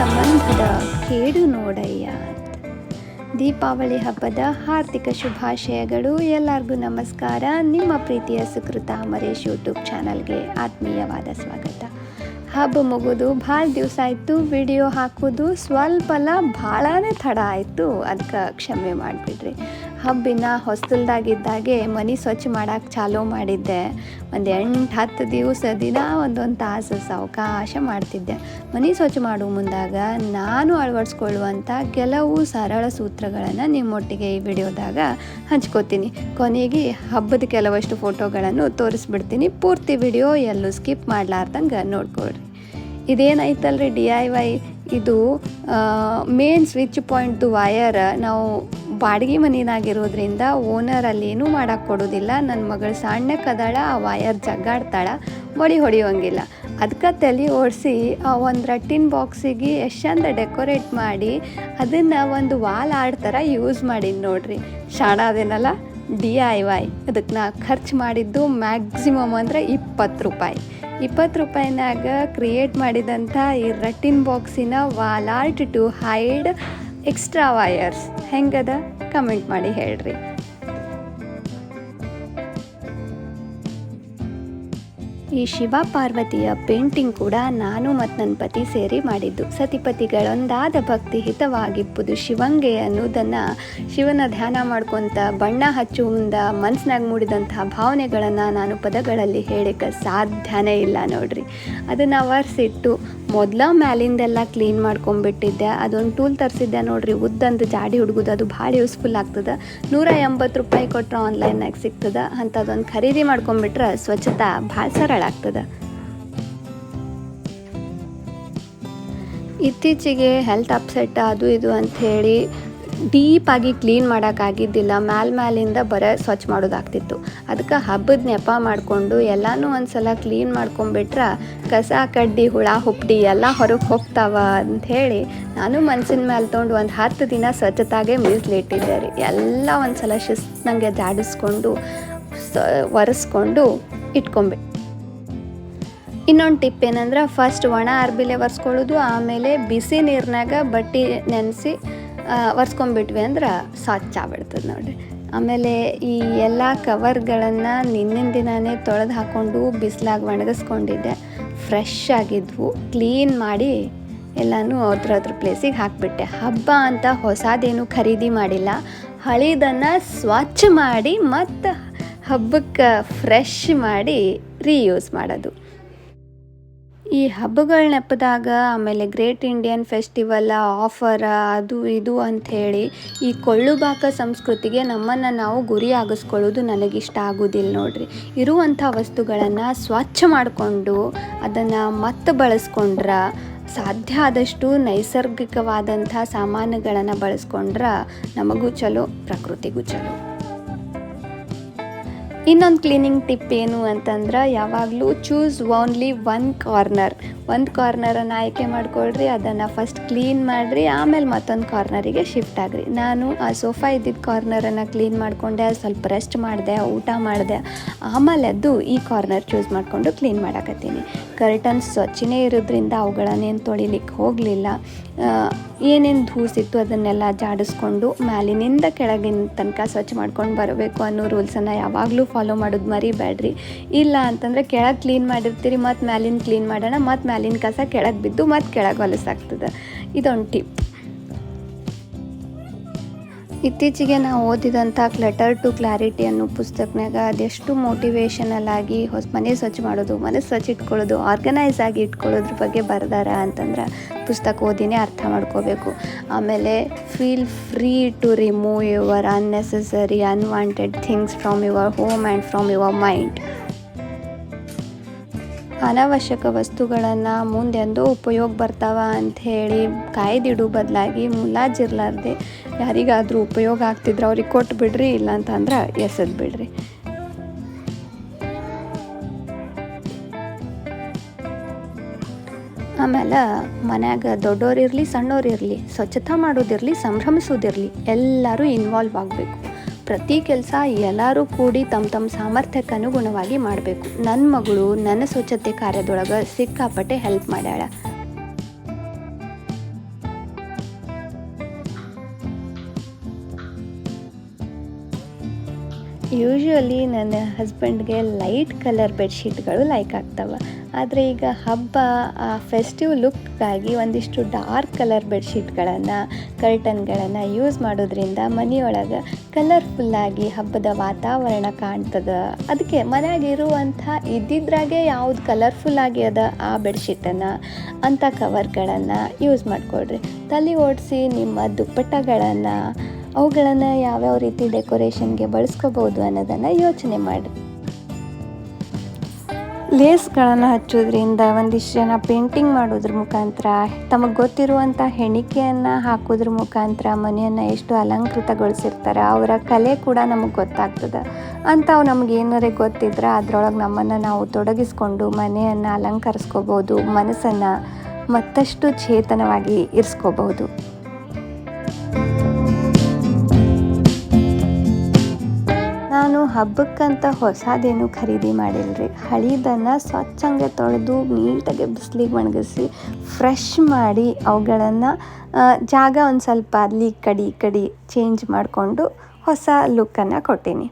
ಸಂಬಂಧದ ಕೇಡು ನೋಡಯ್ಯ. ದೀಪಾವಳಿ ಹಬ್ಬದ ಹಾರ್ದಿಕ ಶುಭಾಶಯಗಳು. ಎಲ್ಲರಿಗೂ ನಮಸ್ಕಾರ. ನಿಮ್ಮ ಪ್ರೀತಿಯ ಸುಕೃತ ಅಮರೇಶ್ ಯೂಟ್ಯೂಬ್ ಚಾನಲ್ಗೆ ಆತ್ಮೀಯವಾದ ಸ್ವಾಗತ. ಹಬ್ಬ ಮುಗಿದು, ಭಾಳ ದಿವಸ ಆಯಿತು. ವಿಡಿಯೋ ಹಾಕೋದು ಸ್ವಲ್ಪಲ್ಲ ಭಾಳನೇ ತಡ ಆಯಿತು. ಅದಕ್ಕೆ ಕ್ಷಮೆ ಮಾಡಿಬಿಡ್ರಿ. ಹಬ್ಬಿನ ಹೊಸ್ತಲ್ದಾಗಿದ್ದಾಗೆ ಮನೆ ಸ್ವಚ್ಛ ಮಾಡಕ್ಕೆ ಚಾಲೂ ಮಾಡಿದ್ದೆ. ಒಂದು ಎಂಟು ಹತ್ತು ದಿವಸ ದಿನ ಒಂದೊಂದು ತಾಸು ಸಾವಕಾಶ ಮಾಡ್ತಿದ್ದೆ. ಮನೆ ಸ್ವಚ್ಛ ಮಾಡೋ ಮುಂದಾಗ ನಾನು ಅಳವಡಿಸ್ಕೊಳ್ಳುವಂಥ ಕೆಲವು ಸರಳ ಸೂತ್ರಗಳನ್ನು ನಿಮ್ಮೊಟ್ಟಿಗೆ ಈ ವಿಡಿಯೋದಾಗ ಹಂಚ್ಕೋತೀನಿ. ಕೊನೆಗೆ ಹಬ್ಬದ ಕೆಲವಷ್ಟು ಫೋಟೋಗಳನ್ನು ತೋರಿಸ್ಬಿಡ್ತೀನಿ. ಪೂರ್ತಿ ವಿಡಿಯೋ ಎಲ್ಲೂ ಸ್ಕಿಪ್ ಮಾಡಲಾರ್ದಂಗೆ ನೋಡ್ಕೊಳ್ರಿ. ಇದೇನೈತಲ್ರಿ ಡಿ ಐ ವೈ? ಇದು ಮೇನ್ ಸ್ವಿಚ್ ಪಾಯಿಂಟ್ದು ವಯರ್ ನಾವು ಬಾಡಿಗೆ ಮನೆಯಾಗಿರೋದ್ರಿಂದ ಓನರ್ ಅಲ್ಲಿ ಏನೂ ಮಾಡಕ್ಕೆ ಕೊಡೋದಿಲ್ಲ. ನನ್ನ ಮಗಳು ಸಣ್ಣಕ್ಕದಾಳ ಆ ವಯರ್ ಜಗ್ಗಾಡ್ತಾಳೆ ಮಡಿ ಹೊಡೆಯೋಂಗಿಲ್ಲ. ಅದಕ್ಕೆ ತಲೆ ಓಡಿಸಿ ಆ ಒಂದು ರಟ್ಟಿನ ಬಾಕ್ಸಿಗೆ ಎಷ್ಟು ಚಂದ ಡೆಕೋರೇಟ್ ಮಾಡಿ, ಅದನ್ನು ಒಂದು ವಾಲ್ ಆಡ್ತರ ಯೂಸ್ ಮಾಡೀನಿ ನೋಡ್ರಿ. ಶಾಣ ಅದೇನಲ್ಲ? D I Y. ಅದಕ್ಕೆ ನಾ ಖರ್ಚು ಮಾಡಿದ್ದು ಮ್ಯಾಕ್ಸಿಮಮ್ ಅಂದರೆ ಇಪ್ಪತ್ತು ರೂಪಾಯಿ. ಇಪ್ಪತ್ತು ರೂಪಾಯಿನಾಗ ಕ್ರಿಯೇಟ್ ಮಾಡಿದಂಥ ಈ ರಟ್ಟಿನ್ ಬಾಕ್ಸಿನ wall art to hide extra wires. ಹೆಂಗದ? ಕಮೆಂಟ್ ಮಾಡಿ ಹೇಳ್ರಿ. ಈ ಶಿವ ಪಾರ್ವತಿಯ ಪೇಂಟಿಂಗ್ ಕೂಡ ನಾನು ಮತ್ತು ನನ್ನ ಪತಿ ಸೇರಿ ಮಾಡಿದ್ದು. ಸತಿಪತಿಗಳೊಂದಾದ ಭಕ್ತಿ ಹಿತವಾಗಿಪ್ಪುದು ಶಿವಂಗೆ ಅನ್ನೋದನ್ನು ಶಿವನ ಧ್ಯಾನ ಮಾಡ್ಕೊತ ಬಣ್ಣ ಹಚ್ಚು ಮುಂದ ಮನಸ್ಸಿನಾಗ ಮೂಡಿದಂತಹ ಭಾವನೆಗಳನ್ನು ನಾನು ಪದಗಳಲ್ಲಿ ಹೇಳಕ್ಕೆ ಸಾಧ್ಯನೇ ಇಲ್ಲ ನೋಡ್ರಿ. ಅದನ್ನು ಒರೆಸಿಟ್ಟು ಮೊದಲ ಮ್ಯಾಲಿಂದೆಲ್ಲ ಕ್ಲೀನ್ ಮಾಡ್ಕೊಂಬಿಟ್ಟಿದ್ದೆ ಅದೊಂದು ಟೂಲ್ ತರಿಸಿದ್ದೆ ನೋಡ್ರಿ ಉದ್ದಂದು ಜಾಡಿ ಹುಡುಗುದು, ಅದು ಭಾಳ ಯೂಸ್ಫುಲ್ ಆಗ್ತದೆ. ನೂರ ಎಂಬತ್ತು ರೂಪಾಯಿ ಕೊಟ್ಟರೆ ಆನ್ಲೈನ್ನಾಗ ಸಿಗ್ತದೆ. ಅದೊಂದು ಖರೀದಿ ಮಾಡ್ಕೊಂಬಿಟ್ರೆ ಸ್ವಚ್ಛತಾ ಭಾಳ ಸರಳ ಆಗ್ತದೆ. ಇತ್ತೀಚೆಗೆ ಹೆಲ್ತ್ ಅಪ್ಸೆಟ್ ಅದು ಇದು ಅಂತ ಹೇಳಿ ಡೀಪಾಗಿ ಕ್ಲೀನ್ ಮಾಡೋಕ್ಕಾಗಿದ್ದಿಲ್ಲ, ಮ್ಯಾಲ್ ಮ್ಯಾಲಿಂದ ಬರೋ ಸ್ವಚ್ಛ ಮಾಡೋದಾಗ್ತಿತ್ತು. ಅದಕ್ಕೆ ಹಬ್ಬದ ನೆಪ ಮಾಡಿಕೊಂಡು ಎಲ್ಲನೂ ಒಂದು ಸಲ ಕ್ಲೀನ್ ಮಾಡ್ಕೊಂಬಿಟ್ರೆ ಕಸ, ಕಡ್ಡಿ, ಹುಳ, ಹುಪ್ಡಿ ಎಲ್ಲ ಹೊರಗೆ ಹೋಗ್ತಾವ ಅಂತ ಹೇಳಿ ನಾನು ಮನ್ಸಿನ ಮೇಲೆ ತೊಗೊಂಡು ಒಂದು ಹತ್ತು ದಿನ ಸ್ವಚ್ಛತಾಗೆ ಮೀಸಲಿಟ್ಟಿದ್ದೆ ರೀ ಎಲ್ಲ ಒಂದು ಸಲ ಶಿಸ್ತಂಗೆ ಜಾಡಿಸ್ಕೊಂಡು, ಸ, ಒರೆಸ್ಕೊಂಡು ಇಟ್ಕೊಂಬಿಟ್ಟು ಇನ್ನೊಂದು ಟಿಪ್ ಏನಂದ್ರೆ ಫಸ್ಟ್ ಒಣ ಅರ್ಬಿಲೆ ಒರೆಸ್ಕೊಳ್ಳೋದು, ಆಮೇಲೆ ಬಿಸಿ ನೀರಿನಾಗ ಬಟ್ಟೆ ನೆನೆಸಿ ಒರೆಸ್ಕೊಂಬಿಟ್ವಿ ಅಂದ್ರೆ ಸ್ವಚ್ಛ ಆಗ್ಬಿಡ್ತದೆ ನೋಡಿರಿ. ಆಮೇಲೆ ಈ ಎಲ್ಲ ಕವರ್ಗಳನ್ನು ನಿನ್ನಿನ ದಿನವೇ ತೊಳೆದು ಹಾಕ್ಕೊಂಡು ಬಿಸಿಲಾಗಿ ಒಣಗಿಸ್ಕೊಂಡಿದ್ದೆ. ಫ್ರೆಶ್ ಆಗಿದ್ವು, ಕ್ಲೀನ್ ಮಾಡಿ ಎಲ್ಲನೂ ಅದ್ರ ಅದ್ರ ಪ್ಲೇಸಿಗೆ ಹಾಕಿಬಿಟ್ಟೆ. ಹಬ್ಬ ಅಂತ ಹೊಸದೇನು ಖರೀದಿ ಮಾಡಿಲ್ಲ. ಹಳಿದನ್ನು ಸ್ವಚ್ಛ ಮಾಡಿ ಮತ್ತು ಹಬ್ಬಕ್ಕೆ ಫ್ರೆಶ್ ಮಾಡಿ ರೀಯೂಸ್ ಮಾಡೋದು. ಈ ಹಬ್ಬಗಳ ನೆಪದಾಗ ಆಮೇಲೆ ಗ್ರೇಟ್ ಇಂಡಿಯನ್ ಫೆಸ್ಟಿವಲ್ಲ ಆಫರ ಅದು ಇದು ಅಂಥೇಳಿ ಈ ಕೊಳ್ಳುಬಾಕ ಸಂಸ್ಕೃತಿಗೆ ನಮ್ಮನ್ನು ನಾವು ಗುರಿ ಆಗಿಸ್ಕೊಳ್ಳೋದು ನನಗಿಷ್ಟ ಆಗೋದಿಲ್ಲ ನೋಡ್ರಿ. ಇರುವಂಥ ವಸ್ತುಗಳನ್ನು ಸ್ವಚ್ಛ ಮಾಡಿಕೊಂಡು ಅದನ್ನು ಮತ್ತೆ ಬಳಸ್ಕೊಂಡ್ರೆ ಸಾಧ್ಯ ಆದಷ್ಟು ನೈಸರ್ಗಿಕವಾದಂಥ ಸಾಮಾನುಗಳನ್ನು ಬಳಸ್ಕೊಂಡ್ರೆ ನಮಗೂ ಚಲೋ, ಪ್ರಕೃತಿಗೂ ಚಲೋ. ಇನ್ನೊಂದು ಕ್ಲೀನಿಂಗ್ ಟಿಪ್ ಏನು ಅಂತಂದ್ರೆ ಯಾವಾಗಲೂ ಚೂಸ್ ಓನ್ಲಿ ಒನ್ ಕಾರ್ನರ್ ಒಂದು ಕಾರ್ನರನ್ನು ಆಯ್ಕೆ ಮಾಡ್ಕೊಳ್ರಿ, ಅದನ್ನು ಫಸ್ಟ್ ಕ್ಲೀನ್ ಮಾಡಿರಿ, ಆಮೇಲೆ ಮತ್ತೊಂದು ಕಾರ್ನರಿಗೆ ಶಿಫ್ಟ್ ಆಗ್ರಿ. ನಾನು ಆ ಸೋಫಾ ಇದ್ದಿದ್ದ ಕಾರ್ನರನ್ನು ಕ್ಲೀನ್ ಮಾಡಿಕೊಂಡೆ ಸ್ವಲ್ಪ ರೆಸ್ಟ್ ಮಾಡಿದೆ, ಊಟ ಮಾಡಿದೆ. ಆಮೇಲೆ ಅದು ಈ ಕಾರ್ನರ್ ಚೂಸ್ ಮಾಡಿಕೊಂಡು ಕ್ಲೀನ್ ಮಾಡಕತ್ತೀನಿ. ಕರ್ಟನ್ಸ್ ಸ್ವಚ್ಛನೇ ಇರೋದ್ರಿಂದ ಅವುಗಳನ್ನೇನು ತೊಳಿಲಿಕ್ಕೆ ಹೋಗಲಿಲ್ಲ. ಏನೇನು ಧೂಸಿತ್ತು ಅದನ್ನೆಲ್ಲ ಜಾಡಿಸ್ಕೊಂಡು ಮ್ಯಾಲಿನಿಂದ ಕೆಳಗಿನ ತನಕ ಸ್ವಚ್ಛ ಮಾಡ್ಕೊಂಡು ಬರಬೇಕು ಅನ್ನೋ ರೂಲ್ಸನ್ನು ಯಾವಾಗಲೂ ಫಾಲೋ ಮಾಡೋದು ಮರಿಬೇಡ್ರಿ ಇಲ್ಲ ಅಂತಂದರೆ ಕೆಳಗೆ ಕ್ಲೀನ್ ಮಾಡಿರ್ತೀರಿ, ಮತ್ತು ಮ್ಯಾಲಿನ ಕ್ಲೀನ್ ಮಾಡೋಣ, ಮತ್ತು ಮ್ಯಾಲಿನ ಕಸ ಕೆಳಗೆ ಬಿದ್ದು ಮತ್ತು ಕೆಳಗೆ ಹೊಲಸಾಗ್ತದೆ ಇದೊಂದು ಟಿಪ್ ಇತ್ತೀಚೆಗೆ ನಾವು ಓದಿದಂಥ ಕ್ಲೆಟರ್ ಟು ಕ್ಲಾರಿಟಿ ಅನ್ನೋ ಪುಸ್ತಕನಾಗ ಅದೆಷ್ಟು ಮೋಟಿವೇಶನಲ್ ಆಗಿ ಹೊಸ, ಮನೆ ಸ್ವಚ್ಛ ಮಾಡೋದು, ಮನೆ ಸ್ವಚ್ಛ ಇಟ್ಕೊಳ್ಳೋದು ಆರ್ಗನೈಸ್ ಆಗಿ ಇಟ್ಕೊಳ್ಳೋದ್ರ ಬಗ್ಗೆ ಬರ್ದಾರ ಅಂತಂದ್ರೆ ಪುಸ್ತಕ ಓದಿನೇ ಅರ್ಥ ಮಾಡ್ಕೋಬೇಕು. ಆಮೇಲೆ feel free to remove your unnecessary unwanted things from your home and from your mind ಅನಾವಶ್ಯಕ ವಸ್ತುಗಳನ್ನು ಮುಂದೆಂದೂ ಉಪಯೋಗ ಬರ್ತಾವ ಹೇಳಿ ಕಾಯ್ದಿಡು ಬದಲಾಗಿ ಮುಲಾಜಿರ್ಲಾರ್ದೆ, ಯಾರಿಗಾದರೂ ಉಪಯೋಗ ಆಗ್ತಿದ್ರೆ ಅವ್ರಿಗೆ ಕೊಟ್ಟು ಬಿಡ್ರಿ ಇಲ್ಲ ಅಂತಂದ್ರೆ ಎಸೆದು ಬಿಡ್ರಿ. ಆಮೇಲೆ ಮನ್ಯಾಗ ದೊಡ್ಡೋರಿರಲಿ ಸಣ್ಣೋರಿರಲಿ, ಸ್ವಚ್ಛತಾ ಮಾಡೋದಿರಲಿ, ಸಂಭ್ರಮಿಸೋದಿರಲಿ, ಎಲ್ಲರೂ ಇನ್ವಾಲ್ವ್ ಆಗಬೇಕು. ಪ್ರತಿ ಕೆಲಸ ಎಲ್ಲರೂ ಕೂಡಿ ತಮ್ಮ ತಮ್ಮ ಸಾಮರ್ಥ್ಯಕ್ಕೆ ಅನುಗುಣವಾಗಿ ಮಾಡಬೇಕು. ನನ್ನ ಮಗಳು ನನ್ನ ಸ್ವಚ್ಛತೆ ಕಾರ್ಯದೊಳಗೆ ಸಿಕ್ಕಾಪಟ್ಟೆ ಹೆಲ್ಪ್ ಮಾಡ್ಯಾಳ. ಯೂಶ್ವಲಿ ನನ್ನ ಹಸ್ಬೆಂಡ್ಗೆ ಲೈಟ್ ಕಲರ್ ಬೆಡ್ಶೀಟ್ಗಳು ಲೈಕ್ ಆಗ್ತವೆ. ಆದರೆ ಈಗ ಹಬ್ಬ, ಆ ಫೆಸ್ಟಿವ್ ಲುಕ್ಗಾಗಿ ಒಂದಿಷ್ಟು ಡಾರ್ಕ್ ಕಲರ್ ಬೆಡ್ಶೀಟ್ಗಳನ್ನು ಕರ್ಟನ್ಗಳನ್ನು ಯೂಸ್ ಮಾಡೋದ್ರಿಂದ ಮನೆಯೊಳಗೆ ಕಲರ್ಫುಲ್ಲಾಗಿ ಹಬ್ಬದ ವಾತಾವರಣ ಕಾಣ್ತದೆ. ಅದಕ್ಕೆ ಮನ್ಯಾಗ ಇರುವಂಥ ಇದ್ದಿದ್ರಾಗೆ ಯಾವ್ದು ಕಲರ್ಫುಲ್ ಅದ ಆ ಬೆಡ್ಶೀಟನ್ನು ಅಂಥ ಕವರ್ಗಳನ್ನು ಯೂಸ್ ಮಾಡಿಕೊಡ್ರಿ ತಲೆ ಓಡಿಸಿ ನಿಮ್ಮ ದುಪ್ಪಟ್ಟಗಳನ್ನು, ಅವುಗಳನ್ನು ಯಾವ್ಯಾವ ರೀತಿ ಡೆಕೋರೇಷನ್ಗೆ ಬಳಸ್ಕೋಬೋದು ಅನ್ನೋದನ್ನು ಯೋಚನೆ ಮಾಡಿ ಲೇಸ್ಗಳನ್ನು ಹಚ್ಚೋದ್ರಿಂದ ಒಂದಿಷ್ಟು ಜನ ಪೇಂಟಿಂಗ್ ಮಾಡೋದ್ರ ಮುಖಾಂತರ, ತಮಗೆ ಗೊತ್ತಿರುವಂಥ ಹೆಣಿಕೆಯನ್ನು ಹಾಕೋದ್ರ ಮುಖಾಂತರ ಮನೆಯನ್ನು ಎಷ್ಟು ಅಲಂಕೃತಗೊಳಿಸಿರ್ತಾರೆ, ಅವರ ಕಲೆ ಕೂಡ ನಮಗೆ ಗೊತ್ತಾಗ್ತದೆ. ಅಂಥವು ನಮ್ಗೆ ಏನಾರೇ ಗೊತ್ತಿದ್ರೆ ಅದರೊಳಗೆ ನಮ್ಮನ್ನು ನಾವು ತೊಡಗಿಸ್ಕೊಂಡು ಮನೆಯನ್ನು ಅಲಂಕರಿಸ್ಕೋಬೋದು, ಮನಸ್ಸನ್ನು ಮತ್ತಷ್ಟು ಚೇತನವಾಗಿ ಇರಿಸ್ಕೋಬಹುದು. ನಾನು ಹಬ್ಬಕ್ಕಂತ ಹೊಸದೇನು ಖರೀದಿ ಮಾಡಿಲ್ರಿ. ಹಳಿದನ್ನು ಸ್ವಚ್ಛಂಗೆ ತೊಳೆದು ನೀಟಾಗಿ ಬಿಸಿಲಿಗೆ ಒಣಗಿಸಿ ಫ್ರೆಶ್ ಮಾಡಿ ಅವುಗಳನ್ನು ಜಾಗ ಒಂದು ಸ್ವಲ್ಪ ಅಲ್ಲಿ ಕಡಿ ಕಡಿ ಚೇಂಜ್ ಮಾಡಿಕೊಂಡು ಹೊಸ ಲುಕ್ಕನ್ನು ಕೊಟ್ಟೀನಿ.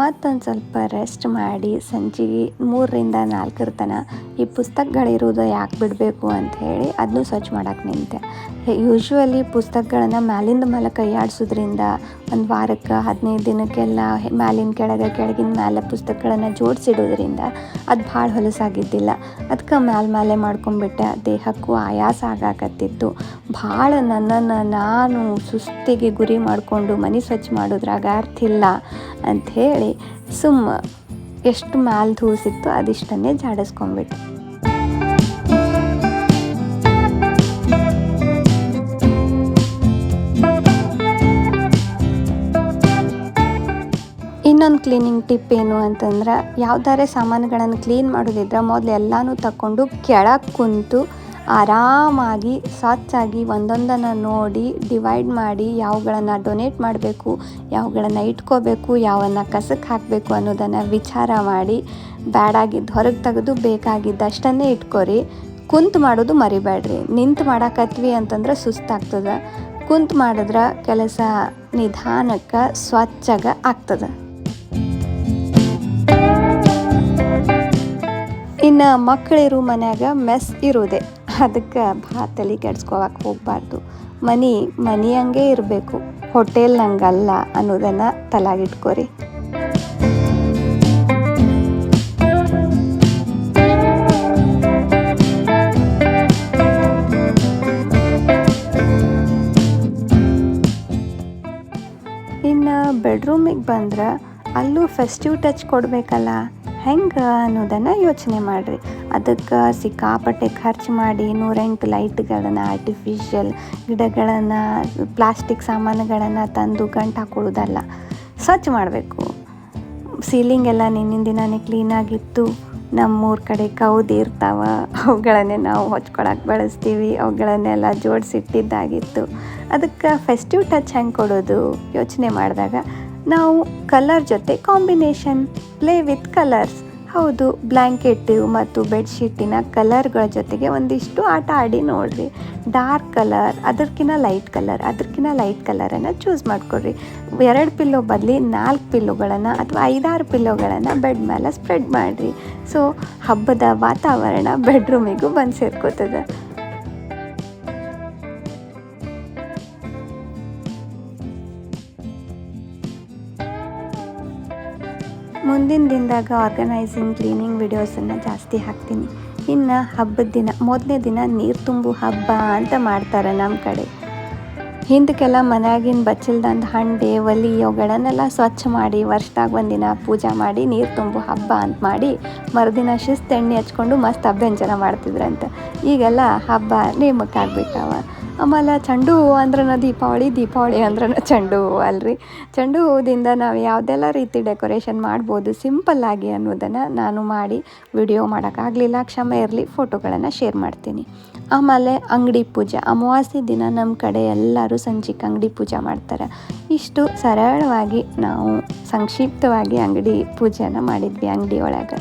ಮತ್ತೊಂದು ಸ್ವಲ್ಪ ರೆಸ್ಟ್ ಮಾಡಿ ಸಂಜೆಗೆ ಮೂರರಿಂದ ನಾಲ್ಕರ ತನ ಈ ಪುಸ್ತಕಗಳಿರೋದು ಯಾಕೆ ಬಿಡಬೇಕು ಅಂತ ಹೇಳಿ ಅದನ್ನು ಸ್ವಚ್ಛ ಮಾಡೋಕ್ಕೆ ನಿಂತೆ. ಯೂಶ್ವಲಿ ಪುಸ್ತಕಗಳನ್ನು ಮ್ಯಾಲಿಂದ ಮೇಲೆ ಕೈಯಾಡಿಸೋದ್ರಿಂದ ಒಂದು ವಾರಕ್ಕೆ, ಹದಿನೈದು ದಿನಕ್ಕೆಲ್ಲ ಮ್ಯಾಲಿನ ಕೆಳಗೆ, ಕೆಳಗಿನ ಮ್ಯಾಲೆ ಪುಸ್ತಕಗಳನ್ನು ಜೋಡಿಸಿಡೋದ್ರಿಂದ ಅದು ಭಾಳ ಹೊಲಸಾಗಿದ್ದಿಲ್ಲ. ಅದಕ್ಕೆ ಮ್ಯಾಲೆ ಮ್ಯಾಲೆ ಮಾಡ್ಕೊಂಬಿಟ್ಟೆ, ದೇಹಕ್ಕೂ ಆಯಾಸ ಆಗಾಕತ್ತಿತ್ತು. ಭಾಳ ನನ್ನನ್ನು ನಾನು ಸುಸ್ತಿಗೆ ಗುರಿ ಮಾಡಿಕೊಂಡು ಮನೆ ಸ್ವಚ್ಛ ಮಾಡೋದ್ರಾಗ ಅರ್ಥ ಇಲ್ಲ ಅಂಥೇಳಿ ಸುಮ್ಮ ಎಷ್ಟು ಮ್ಯಾಲ್ ಧೂಸಿತ್ತು ಅದಿಷ್ಟನ್ನೇ ಜಾಡಿಸ್ಕೊಂಬಿಟ್ಟು ಇನ್ನೊಂದು ಕ್ಲೀನಿಂಗ್ ಟಿಪ್ ಏನು ಅಂತಂದ್ರೆ, ಯಾವ್ದಾರೆ ಸಾಮಾನುಗಳನ್ನು ಕ್ಲೀನ್ ಮಾಡೋದಿದ್ರೆ ಮೊದಲು ಎಲ್ಲನೂ ತಗೊಂಡು ಕೆಳಗೆ ಕುಂತು ಆರಾಮಾಗಿ ಸ್ವಚ್ಛಾಗಿ ಒಂದೊಂದನ್ನು ನೋಡಿ ಡಿವೈಡ್ ಮಾಡಿ ಯಾವುಗಳನ್ನು ಡೊನೇಟ್ ಮಾಡಬೇಕು, ಯಾವುಗಳನ್ನು ಇಟ್ಕೋಬೇಕು, ಯಾವನ್ನು ಕಸಕ್ಕೆ ಹಾಕಬೇಕು ಅನ್ನೋದನ್ನು ವಿಚಾರ ಮಾಡಿ ಬ್ಯಾಡಾಗಿದ್ದು ಹೊರಗೆ ತೆಗೆದು ಬೇಕಾಗಿದ್ದಷ್ಟನ್ನೇ ಇಟ್ಕೋರಿ. ಕುಂತು ಮಾಡೋದು ಮರಿಬೇಡ್ರಿ ನಿಂತು ಮಾಡಾಕತ್ವಿ ಅಂತಂದ್ರೆ ಸುಸ್ತಾಗ್ತದೆ. ಕುಂತು ಮಾಡಿದ್ರೆ ಕೆಲಸ ನಿಧಾನಕ್ಕೆ ಸ್ವಚ್ಛಗೆ ಆಗ್ತದೆ. ಇನ್ನು ಮಕ್ಕಳಿರೋ ಮನ್ಯಾಗ ಮೆಸ್ ಇರೋದೆ. ಅದಕ್ಕೆ ಭಾಳ ತಲೆ ಕೆಡ್ಸ್ಕೊಳಕ್ಕೆ ಹೋಗಬಾರ್ದು. ಮನೆ ಹಂಗೆ ಇರಬೇಕು. ಹೋಟೆಲ್ ಹಂಗಲ್ಲ ಅನ್ನೋದನ್ನು ತಲಾಗಿಟ್ಕೋರಿ. ಇನ್ನು ಬೆಡ್ರೂಮಿಗೆ ಬಂದ್ರೆ ಅಲ್ಲೂ ಫೆಸ್ಟಿವ್ ಟಚ್ ಕೊಡಬೇಕಲ್ಲ. ಹೆಂಗೆ ಅನ್ನೋದನ್ನು ಯೋಚನೆ ಮಾಡಿರಿ. ಅದಕ್ಕೆ ಸಿಕ್ಕಾಪಟ್ಟೆ ಖರ್ಚು ಮಾಡಿ ನೂರೆಂಟು ಲೈಟ್ಗಳನ್ನು ಆರ್ಟಿಫಿಷಿಯಲ್ ಗಿಡಗಳನ್ನು ಪ್ಲಾಸ್ಟಿಕ್ ಸಾಮಾನುಗಳನ್ನು ತಂದು ಗಂಟು ಹಾಕೊಳ್ಳೋದಲ್ಲ ಸ್ವಚ್ಛ ಮಾಡಬೇಕು. ಸೀಲಿಂಗ್ ಎಲ್ಲ ನಿನ್ನಿನ ದಿನಾನೇ ಕ್ಲೀನಾಗಿತ್ತು ನಮ್ಮೂರ ಕಡೆ ಕೌದಿ ಇರ್ತಾವ. ಅವುಗಳನ್ನೇ ನಾವು ಹೊಚ್ಕೊಳಕ್ಕೆ ಬಳಸ್ತೀವಿ. ಅವುಗಳನ್ನೆಲ್ಲ ಜೋಡಿಸಿಟ್ಟಿದ್ದಾಗಿತ್ತು. ಅದಕ್ಕೆ ಫೆಸ್ಟಿವ್ ಟಚ್ ಹೆಂಗೆ ಕೊಡೋದು ಯೋಚನೆ ಮಾಡಿದಾಗ ನಾವು ಕಲರ್ ಜೊತೆ ಕಾಂಬಿನೇಷನ್ ಪ್ಲೇ ವಿತ್ ಕಲರ್ಸ್ ಹೌದು ಬ್ಲ್ಯಾಂಕೆಟ್ ಮತ್ತು ಬೆಡ್ಶೀಟಿನ ಕಲರ್ಗಳ ಜೊತೆಗೆ ಒಂದಿಷ್ಟು ಆಟ ಆಡಿ ನೋಡಿರಿ. ಡಾರ್ಕ್ ಕಲರ್ ಅದಕ್ಕಿಂತ ಲೈಟ್ ಕಲರ್ ಅದಕ್ಕಿಂತ ಲೈಟ್ ಕಲರನ್ನು ಚೂಸ್ ಮಾಡ್ಕೊಳ್ರಿ ಎರಡು ಪಿಲ್ಲೋ ಬದಲಿ ನಾಲ್ಕು ಪಿಲ್ಲೋಗಳನ್ನು ಅಥವಾ ಐದಾರು ಪಿಲ್ಲೋಗಳನ್ನು ಬೆಡ್ ಮೇಲೆ ಸ್ಪ್ರೆಡ್ ಮಾಡಿರಿ. ಸೊ ಹಬ್ಬದ ವಾತಾವರಣ ಬೆಡ್ರೂಮಿಗೂ ಬಂದು ಸೇರ್ಕೋತದೆ. ಮುಂದಿನ ದಿನದಾಗ ಆರ್ಗನೈಸಿಂಗ್ ಕ್ಲೀನಿಂಗ್ ವಿಡಿಯೋಸನ್ನು ಜಾಸ್ತಿ ಹಾಕ್ತೀನಿ. ಇನ್ನು ಹಬ್ಬದ ದಿನ, ಮೊದಲನೇ ದಿನ ನೀರು ತುಂಬು ಹಬ್ಬ ಅಂತ ಮಾಡ್ತಾರೆ ನಮ್ಮ ಕಡೆ. ಹಿಂದಕ್ಕೆಲ್ಲ ಮನೆಯಾಗಿನ ಬಚ್ಚಲ್ದಂದು ಹಂಡೆ, ಒಲಿ ಅವುಗಳನ್ನೆಲ್ಲ ಸ್ವಚ್ಛ ಮಾಡಿ, ವರ್ಷದಾಗ ಒಂದಿನ ಪೂಜೆ ಮಾಡಿ, ನೀರು ತುಂಬು ಹಬ್ಬ ಅಂತ ಮಾಡಿ, ಮರುದಿನ ಶಿಸ್ತು ಎಣ್ಣೆ ಹಚ್ಕೊಂಡು ಮಸ್ತ್ ಅಭ್ಯಂಜನ ಮಾಡ್ತಿದ್ರಂತೆ. ಈಗೆಲ್ಲ ಹಬ್ಬ ನೇಮಕ್ಕೆ ಆಗ್ಬಿಟ್ಟಾವ ಆಮೇಲೆ ಚೆಂಡು ಹೂವು ಅಂದ್ರನ ದೀಪಾವಳಿ ದೀಪಾವಳಿ ಅಂದ್ರನ ಚೆಂಡು ಹೂವು ಅಲ್ರಿ. ಚೆಂಡು ಹೂವಿಂದ ನಾವು ಯಾವುದೆಲ್ಲ ರೀತಿ ಡೆಕೋರೇಷನ್ ಮಾಡ್ಬೋದು ಸಿಂಪಲ್ಲಾಗಿ ಅನ್ನೋದನ್ನು ನಾನು ಮಾಡಿ ವಿಡಿಯೋ ಮಾಡೋಕ್ಕಾಗಲಿಲ್ಲ. ಕ್ಷಮೆ ಇರಲಿ, ಫೋಟೋಗಳನ್ನು ಶೇರ್ ಮಾಡ್ತೀನಿ. ಆಮೇಲೆ ಅಂಗಡಿ ಪೂಜೆ. ಅಮಾವಾಸ್ಯೆ ದಿನ ನಮ್ಮ ಕಡೆ ಎಲ್ಲರೂ ಸಂಜೆಗೆ ಅಂಗಡಿ ಪೂಜೆ ಮಾಡ್ತಾರೆ. ಇಷ್ಟು ಸರಳವಾಗಿ ನಾವು ಸಂಕ್ಷಿಪ್ತವಾಗಿ ಅಂಗಡಿ ಪೂಜೆನ ಮಾಡಿದ್ವಿ ಅಂಗಡಿ ಒಳಗೆ.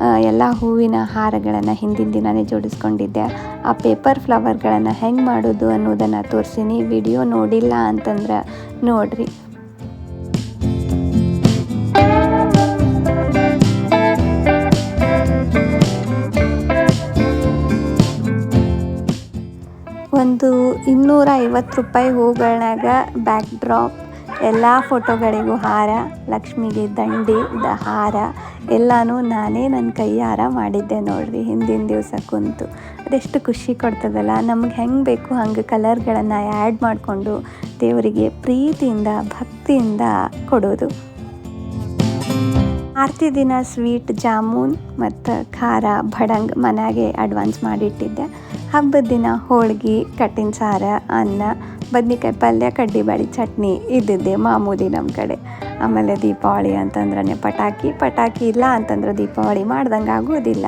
ಎಲ್ಲ ಹೂವಿನ ಹಾರಗಳನ್ನು ಹಿಂದಿನ ದಿನವೇ ಜೋಡಿಸ್ಕೊಂಡಿದ್ದೆ. ಆ ಪೇಪರ್ ಫ್ಲವರ್ಗಳನ್ನು ಹೆಂಗೆ ಮಾಡೋದು ಅನ್ನೋದನ್ನು ತೋರಿಸೀನಿ. ವಿಡಿಯೋ ನೋಡಿಲ್ಲ ಅಂತಂದ್ರೆ ನೋಡ್ರಿ. ಒಂದು ಇನ್ನೂರ ಐವತ್ತು ರೂಪಾಯಿ ಹೂಗಳನ್ನಾಗ ಬ್ಯಾಕ್ ಡ್ರಾಪ್ ಎಲ್ಲ ಫೋಟೋಗಳಿಗೂ ಹಾರ, ಲಕ್ಷ್ಮಿಗೆ ದಂಡಿ, ದ ಹಾರ, ಎಲ್ಲನೂ ನಾನೇ ನನ್ನ ಕೈಯಾರ ಮಾಡಿದ್ದೆ ನೋಡ್ರಿ, ಹಿಂದಿನ ದಿವಸ ಕುಂತು. ಅದೆಷ್ಟು ಖುಷಿ ಕೊಡ್ತದಲ್ಲ, ನಮ್ಗೆ ಹೆಂಗೆ ಬೇಕು ಹಂಗೆ ಕಲರ್ಗಳನ್ನು ಆ್ಯಡ್ ಮಾಡಿಕೊಂಡು ದೇವರಿಗೆ ಪ್ರೀತಿಯಿಂದ, ಭಕ್ತಿಯಿಂದ ಕೊಡೋದು. ಆರತಿ ದಿನ ಸ್ವೀಟ್ ಜಾಮೂನ್ ಮತ್ತು ಖಾರ ಭಡಂಗ್ ಮನೆಗೆ ಅಡ್ವಾನ್ಸ್ ಮಾಡಿಟ್ಟಿದ್ದೆ. ಹಬ್ಬದ ದಿನ ಹೋಳ್ಗೆ ಕಟ್ಟಿನ ಸಾರ, ಅನ್ನ, ಬದ್ನಿಕಾಯಿ ಪಲ್ಯ ಕಡ್ಡಿಬೇಳೆ ಚಟ್ನಿ ಇದ್ದಿದ್ದೆ ಮಾಮೂಲಿ ನಮ್ಮ ಕಡೆ. ಆಮೇಲೆ ದೀಪಾವಳಿ ಅಂತಂದ್ರೆ ಪಟಾಕಿ. ಪಟಾಕಿ ಇಲ್ಲ ಅಂತಂದ್ರೆ ದೀಪಾವಳಿ ಮಾಡ್ದಂಗೆ ಆಗೋದಿಲ್ಲ.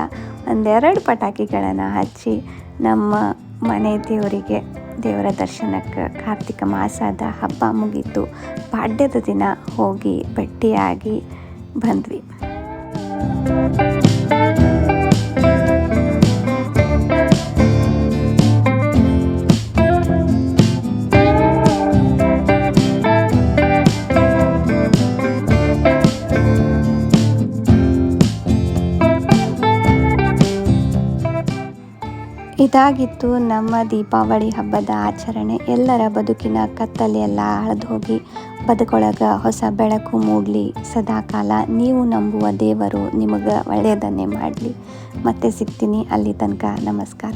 ಒಂದೆರಡು ಪಟಾಕಿಗಳನ್ನು ಹಚ್ಚಿ ನಮ್ಮ ಮನೆ ದೇವರಿಗೆ ದೇವರ ದರ್ಶನಕ್ಕೆ ಕಾರ್ತಿಕ ಮಾಸದ ಹಬ್ಬ ಮುಗೀತು. ಪಾಡ್ಯದ ದಿನ ಹೋಗಿ ಭೇಟಿಯಾಗಿ ಬಂದ್ವಿ. ಇದಾಗಿತ್ತು ನಮ್ಮ ದೀಪಾವಳಿ ಹಬ್ಬದ ಆಚರಣೆ. ಎಲ್ಲರ ಬದುಕಿನ ಕತ್ತಲೆ ಎಲ್ಲ ಅಳೆದು ಹೋಗಿ ಬದುಕೊಳಗೆ ಹೊಸ ಬೆಳಕು ಮೂಡಲಿ. ಸದಾಕಾಲ ನೀವು ನಂಬುವ ದೇವರು ನಿಮಗೆ ಒಳ್ಳೆಯದನ್ನೇ ಮಾಡಲಿ. ಮತ್ತೆ ಸಿಗ್ತೀನಿ ಅಲ್ಲಿ ತನಕ. ನಮಸ್ಕಾರ.